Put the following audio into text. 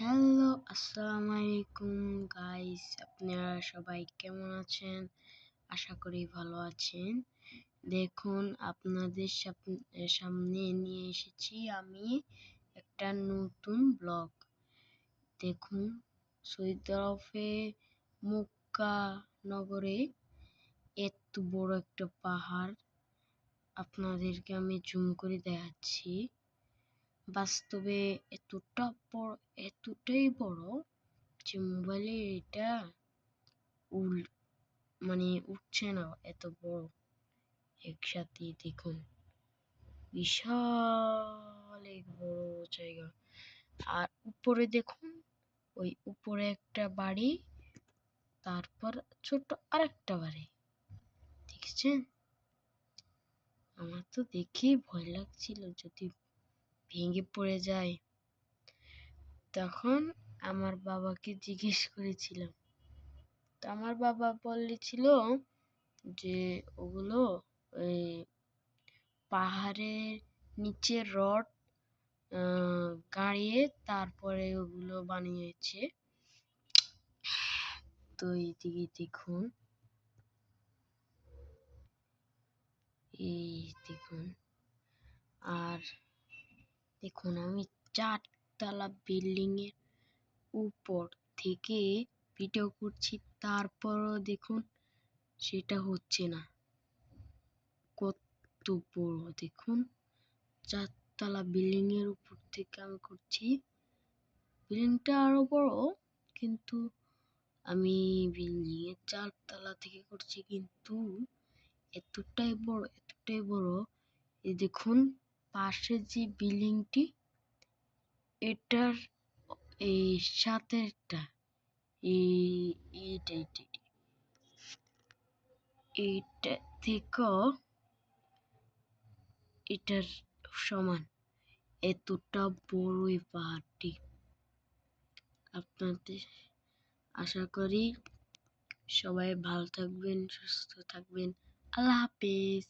Hello আসসালামু আলাইকুম guys আপনারা সবাই কেমন আছেন? আশা করি ভালো আছেন। দেখুন, আপনাদের সামনে নিয়ে এসেছি আমি একটা নতুন ব্লগ। দেখুন সৌদি মক্কা নগরে এত বড় একটা পাহাড়। আপনাদেরকে আমি জুম করে দেখাচ্ছি। বাস্তবে এতটা বড়, এতটাই বড় যে মোবাইলে এটা উল মানে উঠছে না এত বড়। একসাথে দেখুন, বিশাল এক বড় জায়গা। আর উপরে দেখুন, ওই উপরে একটা বাড়ি, তারপর ছোট আরেকটা বাড়ি। দেখছেন? আমার তো দেখেই ভয় লাগছিল যদি ভেঙে পড়ে যায়। তখন আমার বাবাকে জিজ্ঞেস করেছিলাম। তো আমার বাবা বলেছিল যে, ওগুলো ওই পাহাড়ের নিচে রড গাড়িয়ে তারপরে ওগুলো বানিয়েছে। তো এইদিকে দেখুন। এই দেখুন। আর দেখুন, আমি চারতলা বিল্ডিং এর উপর থেকে ভিডিও করছি, তারপরও দেখুন সেটা হচ্ছে না। কত বড়, দেখুন, চারতলা বিল্ডিং এর উপর থেকে আমি করছি। বিল্ডিংটা আরও বড়, কিন্তু আমি বিল্ডিং এর চারতলা থেকে করছি, কিন্তু এতটাই বড় এতটাই বড়, এই দেখুন পাশে যে বিল্ডিংটি এটার এই সাথেটা এইটা এইটা এইটা থেকে এটার সমান। এতটা বড় এই পাহাড়টি। আপনাদের আশা করি সবাই ভালো থাকবেন, সুস্থ থাকবেন। আল্লাহ হাফেজ।